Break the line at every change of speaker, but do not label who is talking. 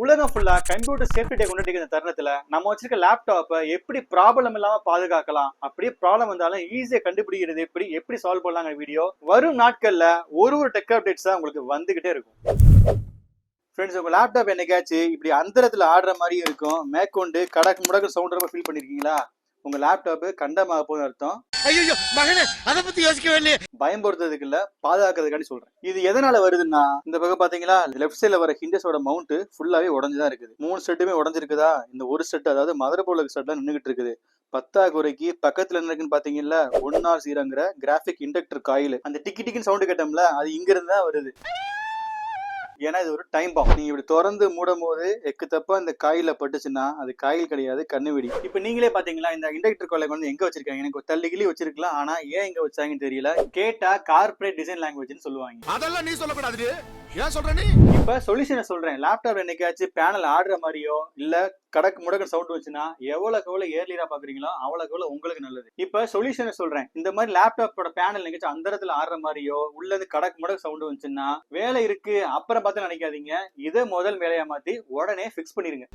உலகம் ஃபுல்லா computer safety day கொண்டுட்டு இந்த தருணத்துல நம்ம வச்சிருக்க லேப்டாப்பை எப்படி ப்ராப்ளம் இல்லாம பாதுகாக்கலாம்? அப்படியே ப்ராப்ளம் வந்தாலும் ஈஸியா கண்டுபிடிக்கிறது எப்படி எப்படி சால்வ் பண்ணலாங்க வீடியோ வரும் நாட்கள்ல ஒரு ஒரு டெக் அப்டேட்ஸா உங்களுக்கு வந்துகிட்டே இருக்கும். ஃப்ரெண்ட்ஸ் உங்க லேப்டாப் என்னைக்காச்சு இப்படி அந்தரத்துல ஆடுற மாதிரி இருக்கும். மேற்கொண்டு கடக்கு முடக்கு சவுண்ட் ரொம்ப ஃபீல் பண்ணிருக்கீங்களா? உங்க லேப்டாப் கண்டமாக போகுது அர்த்தம்.
ஐயோ மகனே அத பத்தி யோசிக்கவே இல்லையே.
பயன்படுத்துறதுக்கு இல்ல பாதுகாக்கிறதுக்காண்டி சொல்றேன். இது எதனால வருதுன்னா இந்த பக்கம் பாத்தீங்களா லெஃப்ட் சைடுல வர ஹிண்டஸோட மவுண்ட் ஃபுல்லாவே உடஞ்சுதான் இருக்குது. மூணு செட்டுமே உடஞ்சிருக்குதா? இந்த ஒரு செட் அதாவது மதுரை போல செட்ல நின்னுகிட்டு இருக்குது. பத்தா குறைக்கு பக்கத்துல என்ன இருக்குன்னு பாத்தீங்கல்ல ஒன் ஆர் ஜீரோங்கிற கிராஃபிக் இண்டக்டர் காயில். அந்த டிக்கி டிக்கின்னு சவுண்ட் கேட்டோம்ல அது இங்க இருந்து வருது. ஏன்னா இது ஒரு டைம் பாம் நீங்க இப்படி திறந்து மூடும் போது எக்கு தப்பா இந்த காயில பட்டுச்சுன்னா அது காயில் கிடையாது கண்ணு வெடி. இப்ப நீங்களே பாத்தீங்களா இந்த இண்டக்டர் கொலை வந்து எங்க வச்சிருக்காங்க? எனக்கு தள்ளி கிளி வச்சிருக்கலாம் ஆனா ஏன் எங்க வச்சாங்கன்னு தெரியல. கேட்டா கார்ப்பரேட் டிசைன் லாங்குவேஜ்னு சொல்லுவாங்க.
அதெல்லாம் நீ சொல்லக்கூடாது ஏன் சொல்ற நீ?
இப்ப சொல்யூஷனை சொல்றேன். லேப்டாப் என்னைக்காச்சும் பேனல் ஆடுற மாதிரியோ இல்ல கடக்கு முடக்கு சவுண்ட் வந்துச்சுன்னா எவ்வளவுக்கு எவ்வளவு ஏர்லியரா பாக்குறீங்களோ அவ்வளவுக்கு எவ்வளவு உங்களுக்கு நல்லது. இப்ப சொல்யூஷனை சொல்றேன். இந்த மாதிரி லேப்டாப்போட பேனல் எங்கேயாச்சும் அந்த இடத்துல ஆடுற மாதிரியோ உள்ள இருந்து கடக்கு முடக்கு சவுண்ட் வந்துச்சுன்னா வேலை இருக்கு அப்புறம் பார்த்து நினைக்காதீங்க. இதை முதல் மேலே மாத்தி உடனே ஃபிக்ஸ் பண்ணிருங்க.